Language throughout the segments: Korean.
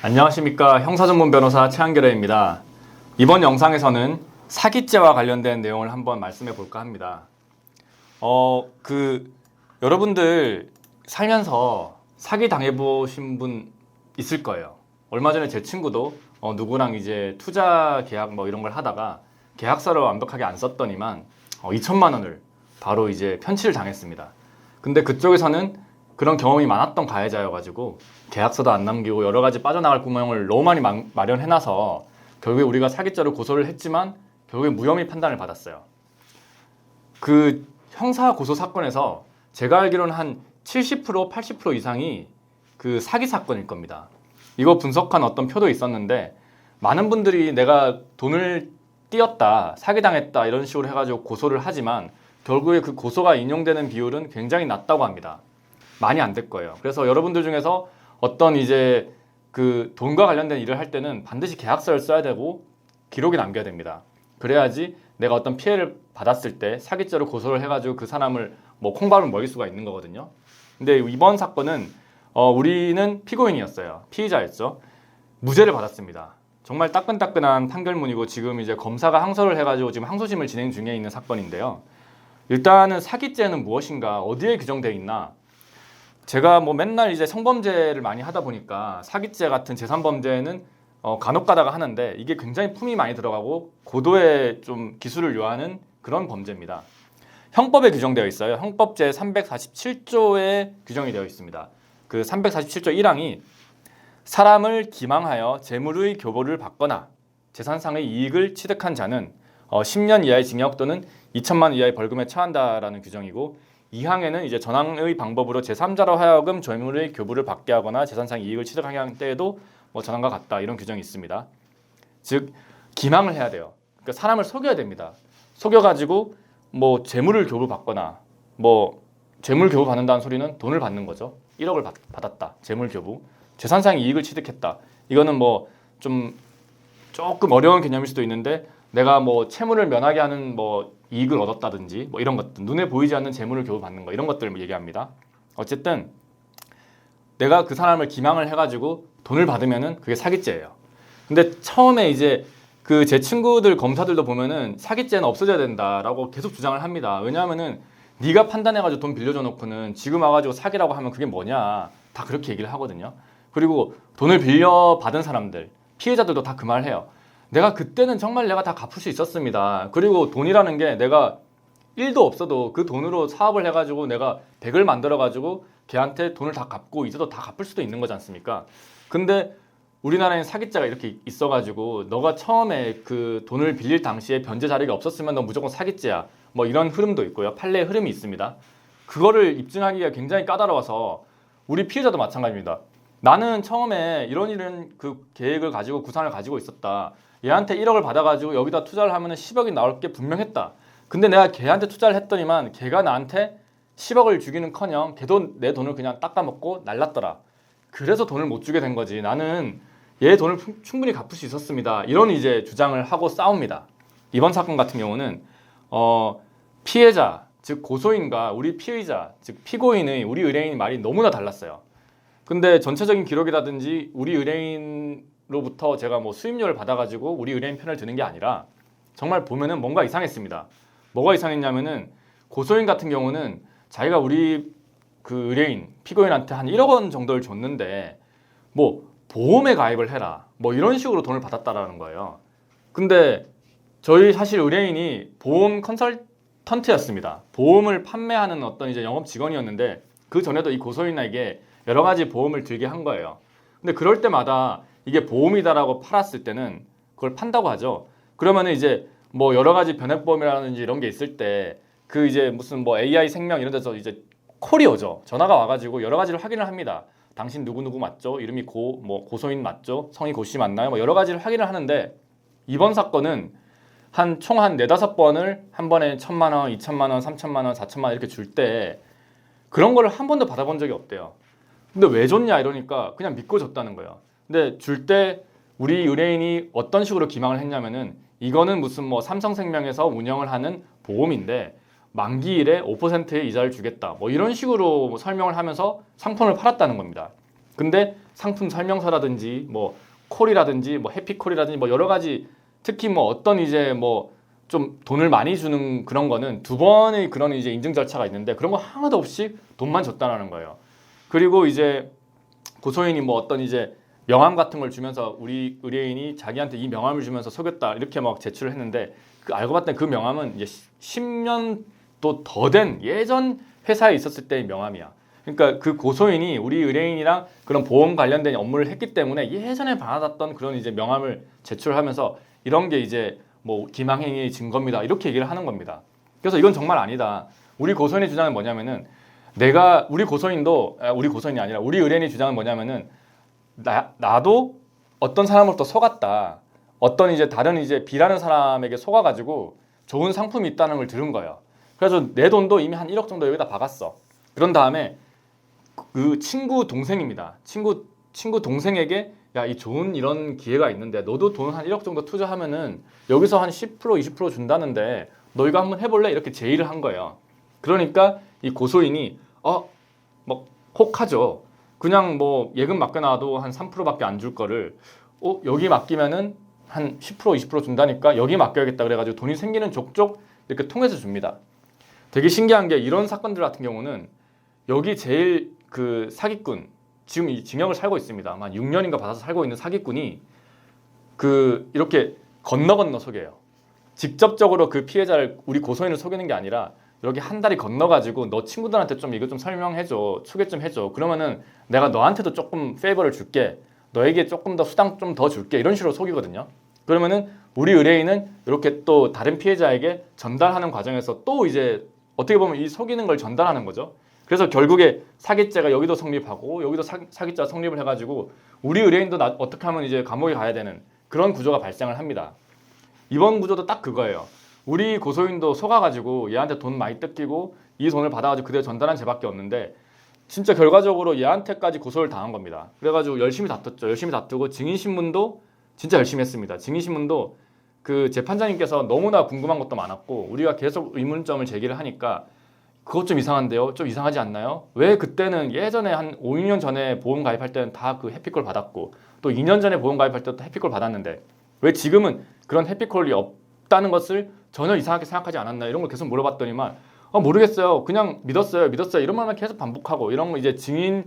안녕하십니까 형사전문 변호사 최한결입니다. 이번 영상에서는 사기죄와 관련된 내용을 한번 말씀해 볼까 합니다. 어, 그 여러분들 살면서 사기 당해 보신 분 있을 거예요. 얼마 전에 제 친구도 어, 누구랑 이제 투자 계약 뭐 이런 걸 하다가 계약서를 완벽하게 안 썼더니만 어, 2천만 원을 바로 이제 편취를 당했습니다. 근데 그쪽에서는 그런 경험이 많았던 가해자여가지고 계약서도 안 남기고 여러 가지 빠져나갈 구멍을 너무 많이 마- 마련해놔서 결국에 우리가 사기죄로 고소를 했지만 결국에 무혐의 판단을 받았어요. 그 형사 고소 사건에서 제가 알기로는 한 70% 80% 이상이 그 사기 사건일 겁니다. 이거 분석한 어떤 표도 있었는데 많은 분들이 내가 돈을 띄었다, 사기당했다 이런 식으로 해가지고 고소를 하지만 결국에 그 고소가 인용되는 비율은 굉장히 낮다고 합니다. 많이 안 될 거예요. 그래서 여러분들 중에서 어떤 이제 그 돈과 관련된 일을 할 때는 반드시 계약서를 써야 되고 기록이 남겨야 됩니다. 그래야지 내가 어떤 피해를 받았을 때 사기죄로 고소를 해가지고 그 사람을 뭐 콩밥을 먹일 수가 있는 거거든요. 근데 이번 사건은 어, 우리는 피고인이었어요. 피의자였죠. 무죄를 받았습니다. 정말 따끈따끈한 판결문이고 지금 이제 검사가 항소를 해가지고 지금 항소심을 진행 중에 있는 사건인데요. 일단은 사기죄는 무엇인가 어디에 규정되어 있나 제가 뭐 맨날 이제 성범죄를 많이 하다 보니까 사기죄 같은 재산 범죄는 어, 간혹 가다가 하는데 이게 굉장히 품이 많이 들어가고 고도의 좀 기술을 요하는 그런 범죄입니다. 형법에 규정되어 있어요. 형법 제 347조에 규정이 되어 있습니다. 그 347조 1항이 사람을 기망하여 재물의 교보를 받거나 재산상의 이익을 취득한 자는 어, 10년 이하의 징역 또는 2천만 원 이하의 벌금에 처한다라는 규정이고 2항에는 이제 전항의 방법으로 제3자로 하여금 재물의 교부를 받게 하거나 재산상 이익을 취득하게 할 때에도 뭐 전항과 같다 이런 규정이 있습니다. 즉 기망을 해야 돼요. 그러니까 사람을 속여야 됩니다. 속여가지고 뭐 재물을 교부 받거나 뭐 재물 교부 받는다는 소리는 돈을 받는 거죠. 1억을 받, 받았다. 재물 교부. 재산상 이익을 취득했다. 이거는 뭐 좀 조금 어려운 개념일 수도 있는데 내가 뭐 채무를 면하게 하는 뭐 이익을 얻었다든지 뭐 이런 것들 눈에 보이지 않는 재물을 교부 받는 거 이런 것들을 얘기합니다. 어쨌든 내가 그 사람을 기망을 해가지고 돈을 받으면은 그게 사기죄예요. 근데 처음에 이제 그 제 친구들 검사들도 보면은 사기죄는 없어져야 된다라고 계속 주장을 합니다. 왜냐하면은 네가 판단해가지고 돈 빌려줘 놓고는 지금 와가지고 사기라고 하면 그게 뭐냐 다 그렇게 얘기를 하거든요. 그리고 돈을 빌려 받은 사람들 피해자들도 다 그 말 해요. 내가 그때는 정말 내가 다 갚을 수 있었습니다. 그리고 돈이라는 게 내가 1도 없어도 그 돈으로 사업을 해가지고 내가 100을 만들어가지고 걔한테 돈을 다 갚고 이제도 다 갚을 수도 있는 거지 않습니까? 근데 우리나라엔 사기죄가 이렇게 있어가지고 너가 처음에 그 돈을 빌릴 당시에 변제 자료가 없었으면 너 무조건 사기죄야. 뭐 이런 흐름도 있고요. 판례의 흐름이 있습니다. 그거를 입증하기가 굉장히 까다로워서 우리 피해자도 마찬가지입니다. 나는 처음에 이런 이런 그 계획을 가지고 구상을 가지고 있었다. 얘한테 1억을 받아가지고 여기다 투자를 하면 10억이 나올 게 분명했다. 근데 내가 걔한테 투자를 했더니만 걔가 나한테 10억을 주기는커녕 걔도 내 돈을 그냥 닦아먹고 날랐더라. 그래서 돈을 못 주게 된 거지. 나는 얘 돈을 풍- 충분히 갚을 수 있었습니다. 이런 이제 주장을 하고 싸웁니다. 이번 사건 같은 경우는 어, 피해자 즉 고소인과 우리 피의자 즉 피고인의 우리 의뢰인 말이 너무나 달랐어요. 근데 전체적인 기록이라든지 우리 의뢰인 로부터 제가 뭐 수임료를 받아가지고 우리 의뢰인 편을 드는 게 아니라 정말 보면은 뭔가 이상했습니다. 뭐가 이상했냐면은 고소인 같은 경우는 자기가 우리 그 의뢰인 피고인한테 한 1억 원 정도를 줬는데 뭐 보험에 가입을 해라 뭐 이런 식으로 돈을 받았다라는 거예요. 근데 저희 사실 의뢰인이 보험 컨설턴트였습니다. 보험을 판매하는 어떤 이제 영업 직원이었는데 그 전에도 이 고소인에게 여러 가지 보험을 들게 한 거예요. 근데 그럴 때마다 이게 보험이다라고 팔았을 때는 그걸 판다고 하죠. 그러면은 이제 뭐 여러 가지 변액보험이라든지 이런 게 있을 때 그 이제 무슨 뭐 AI 생명 이런 데서 이제 콜이 오죠. 전화가 와가지고 여러 가지를 확인을 합니다. 당신 누구 누구 맞죠? 이름이 고 뭐 고소인 맞죠? 성이 고씨 맞나요? 뭐 여러 가지를 확인을 하는데 이번 사건은 한 총 한 네다섯 번을 한 번에 천만 원, 이천만 원, 삼천만 원, 사천만 원 이렇게 줄 때 그런 거를 한 번도 받아본 적이 없대요. 근데 왜 줬냐 이러니까 그냥 믿고 줬다는 거예요. 근데 줄 때 우리 의뢰인이 어떤 식으로 기망을 했냐면은 이거는 무슨 뭐 삼성생명에서 운영을 하는 보험인데 만기일에 5%의 이자를 주겠다. 뭐 이런 식으로 뭐 설명을 하면서 상품을 팔았다는 겁니다. 근데 상품 설명서라든지 뭐 콜이라든지 뭐 해피콜이라든지 뭐 여러 가지 특히 뭐 어떤 이제 뭐 좀 돈을 많이 주는 그런 거는 두 번의 그런 이제 인증 절차가 있는데 그런 거 하나도 없이 돈만 줬다라는 거예요. 그리고 이제 고소인이 뭐 어떤 이제 명함 같은 걸 주면서 우리 의뢰인이 자기한테 이 명함을 주면서 속였다 이렇게 막 제출을 했는데 그 알고 봤더니 그 명함은 이제 10년도 더된 예전 회사에 있었을 때의 명함이야. 그러니까 그 고소인이 우리 의뢰인이랑 그런 보험 관련된 업무를 했기 때문에 예전에 받았던 그런 이제 명함을 제출하면서 이런 게 이제 뭐 기망행위의 증거입니다. 이렇게 얘기를 하는 겁니다. 그래서 이건 정말 아니다. 우리 고소인의 주장은 뭐냐면은 내가 우리 고소인도 아, 우리 고소인이 아니라 우리 의뢰인의 주장은 뭐냐면은 나, 나도 어떤 사람으로부터 속았다. 어떤 이제 다른 이제 B라는 사람에게 속아가지고 좋은 상품이 있다는 걸 들은 거예요. 그래서 내 돈도 이미 한 1억 정도 여기다 박았어. 그런 다음에 그 친구 동생입니다. 친구 친구 동생에게 야 이 좋은 이런 기회가 있는데 너도 돈 한 1억 정도 투자하면은 여기서 한 10% 20% 준다는데 너 이거 한번 해볼래? 이렇게 제의를 한 거예요. 그러니까 이 고소인이 어뭐 혹하죠. 그냥 뭐 예금 맡겨놔도 한 3%밖에 안 줄 거를 어 여기 맡기면은 한 10% 20% 준다니까 여기 맡겨야겠다 그래가지고 돈이 생기는 족족 이렇게 통해서 줍니다. 되게 신기한 게 이런 사건들 같은 경우는 여기 제일 그 사기꾼 지금 이 징역을 살고 있습니다. 아마 6년인가 받아서 살고 있는 사기꾼이 그 이렇게 건너 건너 속여요. 직접적으로 그 피해자를 우리 고소인을 속이는 게 아니라 여기 한 달이 건너가지고 너 친구들한테 좀 이거 좀 설명해줘 소개 좀 해줘. 그러면은 내가 너한테도 조금 페이버를 줄게. 너에게 조금 더 수당 좀 더 줄게. 이런 식으로 속이거든요. 그러면은 우리 의뢰인은 이렇게 또 다른 피해자에게 전달하는 과정에서 또 이제 어떻게 보면 이 속이는 걸 전달하는 거죠. 그래서 결국에 사기죄가 여기도 성립하고 여기도 사, 사기죄가 성립을 해가지고 우리 의뢰인도 나, 어떻게 하면 이제 감옥에 가야 되는 그런 구조가 발생을 합니다. 이번 구조도 딱 그거예요 우리 고소인도 속아가지고 얘한테 돈 많이 뜯기고 이 돈을 받아가지고 그대로 전달한 죄밖에 없는데 진짜 결과적으로 얘한테까지 고소를 당한 겁니다. 그래가지고 열심히 다퉜죠. 열심히 다투고 증인신문도 진짜 열심히 했습니다. 증인신문도 그 재판장님께서 너무나 궁금한 것도 많았고 우리가 계속 의문점을 제기를 하니까 그것 좀 이상한데요. 좀 이상하지 않나요? 왜 그때는 예전에 한 5, 6년 전에 보험 가입할 때는 다 그 해피콜 받았고 또 2년 전에 보험 가입할 때도 해피콜 받았는데 왜 지금은 그런 해피콜이 없다는 것을 전혀 이상하게 생각하지 않았나 이런 걸 계속 물어봤더니만 아, 모르겠어요. 그냥 믿었어요. 믿었어요. 이런 말만 계속 반복하고 이런 거 이제 증인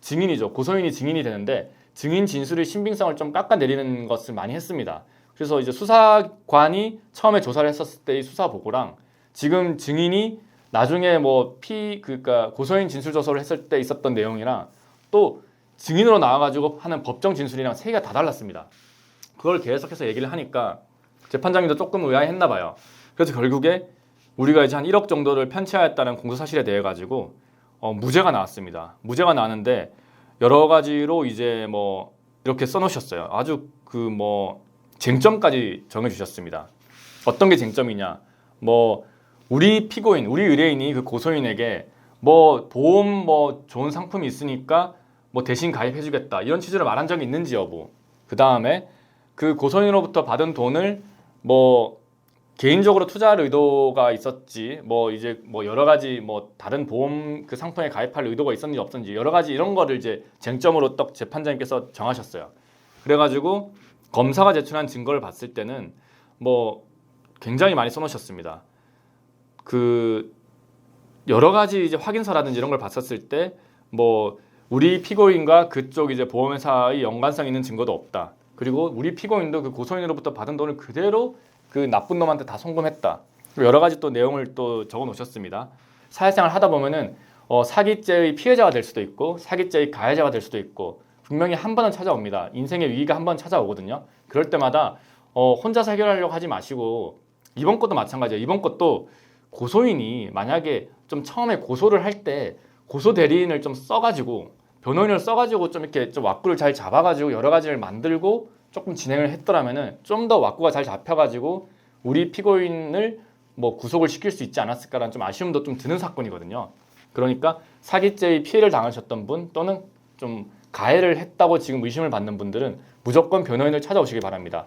증인이죠. 고소인이 증인이 되는데 증인 진술의 신빙성을 좀 깎아내리는 것을 많이 했습니다. 그래서 이제 수사관이 처음에 조사를 했었을 때의 수사 보고랑 지금 증인이 나중에 뭐 피 그러니까 고소인 진술 조서를 했을 때 있었던 내용이랑 또 증인으로 나와가지고 하는 법정 진술이랑 세 개가 다 달랐습니다. 그걸 계속해서 얘기를 하니까 재판장님도 조금 의아했나 봐요. 그래서 결국에 우리가 이제 한 1억 정도를 편취하였다는 공소 사실에 대해 가지고 어, 무죄가 나왔습니다. 무죄가 나는데 여러 가지로 이제 뭐 이렇게 써놓으셨어요. 아주 그 뭐 쟁점까지 정해주셨습니다. 어떤 게 쟁점이냐? 뭐 우리 피고인, 우리 의뢰인이 그 고소인에게 뭐 보험 뭐 좋은 상품이 있으니까 뭐 대신 가입해주겠다 이런 취지로 말한 적이 있는지 여부. 그 다음에 그 고소인으로부터 받은 돈을 뭐 개인적으로 투자할 의도가 있었지 뭐 이제 뭐 여러 가지 뭐 다른 보험 그 상품에 가입할 의도가 있었는지 없었는지 여러 가지 이런 거를 이제 쟁점으로 딱 재판장님께서 정하셨어요. 그래가지고 검사가 제출한 증거를 봤을 때는 뭐 굉장히 많이 써놓으셨습니다. 그 여러 가지 이제 확인서라든지 이런 걸 봤었을 때 뭐 우리 피고인과 그쪽 이제 보험회사의 연관성 있는 증거도 없다. 그리고 우리 피고인도 그 고소인으로부터 받은 돈을 그대로 그 나쁜 놈한테 다 송금했다. 여러 가지 또 내용을 또 적어 놓으셨습니다. 사회생활 하다 보면은 어, 사기죄의 피해자가 될 수도 있고 사기죄의 가해자가 될 수도 있고 분명히 한 번은 찾아옵니다. 인생의 위기가 한 번 찾아오거든요. 그럴 때마다 어, 혼자서 해결하려고 하지 마시고 이번 것도 마찬가지예요. 이번 것도 고소인이 만약에 좀 처음에 고소를 할 때 고소 대리인을 좀 써가지고 변호인을 써가지고 좀 이렇게 좀 왁구를 잘 잡아가지고 여러 가지를 만들고 조금 진행을 했더라면은 좀 더 왁구가 잘 잡혀가지고 우리 피고인을 뭐 구속을 시킬 수 있지 않았을까라는 좀 아쉬움도 좀 드는 사건이거든요. 그러니까 사기죄의 피해를 당하셨던 분 또는 좀 가해를 했다고 지금 의심을 받는 분들은 무조건 변호인을 찾아오시기 바랍니다.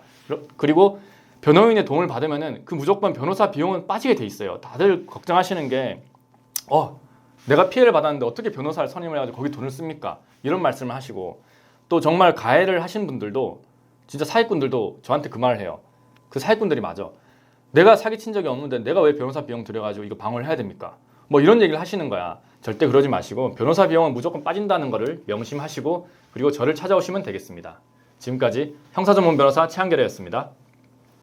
그리고 변호인의 도움을 받으면은 그 무조건 변호사 비용은 빠지게 돼 있어요. 다들 걱정하시는 게 어, 내가 피해를 받았는데 어떻게 변호사를 선임을 해가지고 거기 돈을 씁니까? 이런 말씀을 하시고 또 정말 가해를 하신 분들도 진짜 사기꾼들도 저한테 그 말을 해요. 그 사기꾼들이 맞아. 내가 사기친 적이 없는데 내가 왜 변호사 비용 들여가지고 이거 방어를 해야 됩니까? 뭐 이런 얘기를 하시는 거야. 절대 그러지 마시고 변호사 비용은 무조건 빠진다는 거를 명심하시고 그리고 저를 찾아오시면 되겠습니다. 지금까지 형사전문 변호사 최한결이었습니다.